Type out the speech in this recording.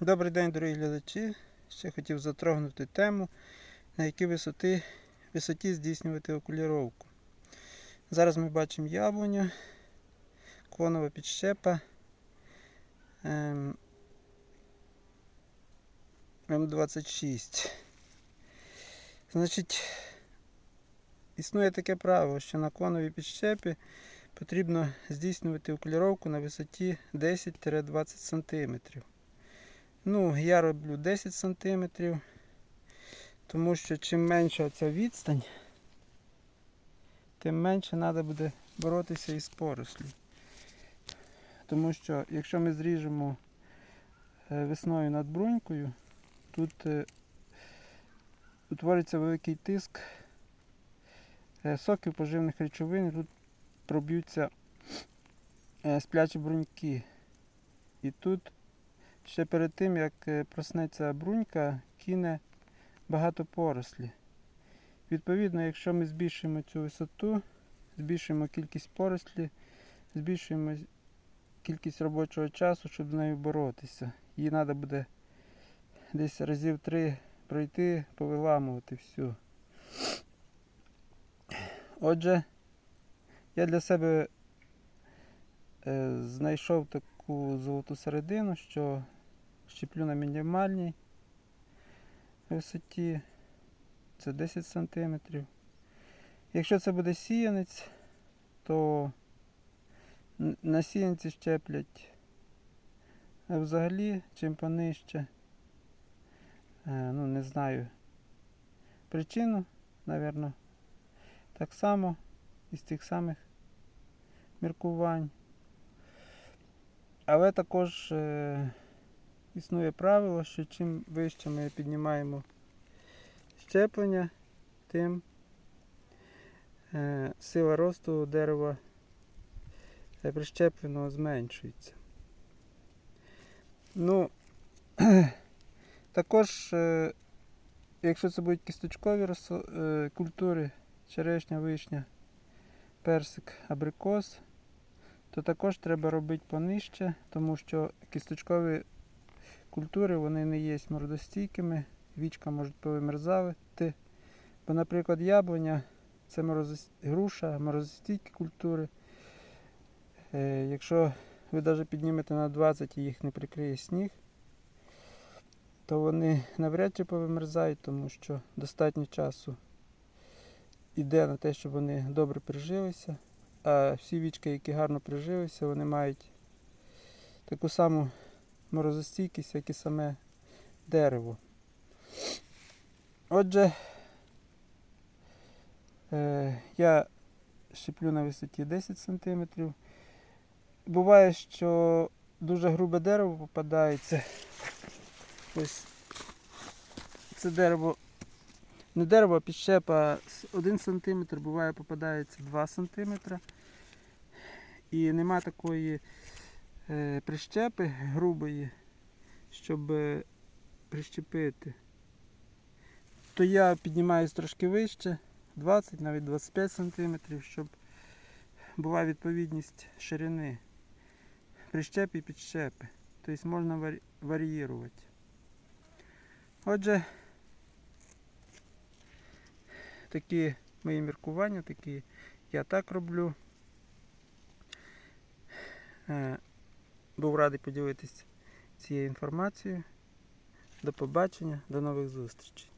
Добрий день, дорогі глядачі. Ще хотів затрогнути тему, на якій висоти, висоті здійснювати окуліровку. Зараз ми бачимо яблуню, конова підщепа ем, М26. Значить, існує таке правило, що на коновій підщепі потрібно здійснювати окуліровку на висоті 10-20 см. Ну, я роблю 10 см, тому що чим менша ця відстань, тим менше треба буде боротися із порослю. Тому що якщо ми зріжемо е, весною над брунькою, тут е, утвориться великий тиск е, соків поживних речовин, тут проб'ються сплячі бруньки. І тут ще перед тим, як е, проснеться брунька, кине багато порослі. Відповідно, якщо ми збільшуємо цю висоту, збільшуємо кількість порослі, збільшуємо кількість робочого часу, щоб з нею боротися. Її треба буде десь разів три пройти, повиламувати всю. Отже, я для себе е, знайшов таку золоту середину, що щеплю на мінімальній висоті. Це 10 см. Якщо це буде сіянець, то на сіянці щеплять взагалі чим понижче. Е, Ну, не знаю причину, напевно, так само із тих самих міркувань. Але також е, існує правило, що чим вище ми піднімаємо щеплення, тим е, сила росту дерева е, прищепленого зменшується. Ну, також, е, якщо це будуть кісточкові культури, черешня, вишня, персик, абрикос, то також треба робити понижче, тому що кісточкові культури вони не є мордостійкими, вічка можуть повимерзати. Бо, наприклад, яблуня це морозос- груша, морозостійкі культури. Е, якщо ви навіть піднімете на 20 і їх не прикриє сніг, то вони навряд чи повимерзають, тому що достатньо часу йде на те, щоб вони добре прижилися. А всі вічки, які гарно прижилися, вони мають таку саму морозостійкість, як і саме дерево. Отже, е, я щеплю на висоті 10 см. Буває, що дуже грубе дерево попадається. Ось це дерево, не дерево, а підщепа 1 см, буває попадається 2 см. І нема такої прищепи грубої, щоб е, прищепити. То я піднімаюсь трошки вище, 20, навіть 25 см, щоб була відповідність ширини прищепи і підщепи. Тобто можна варі- варіювати. Отже, такі мої міркування, такі я так роблю. Був радий поділитися цією інформацією. До побачення, до нових зустрічей.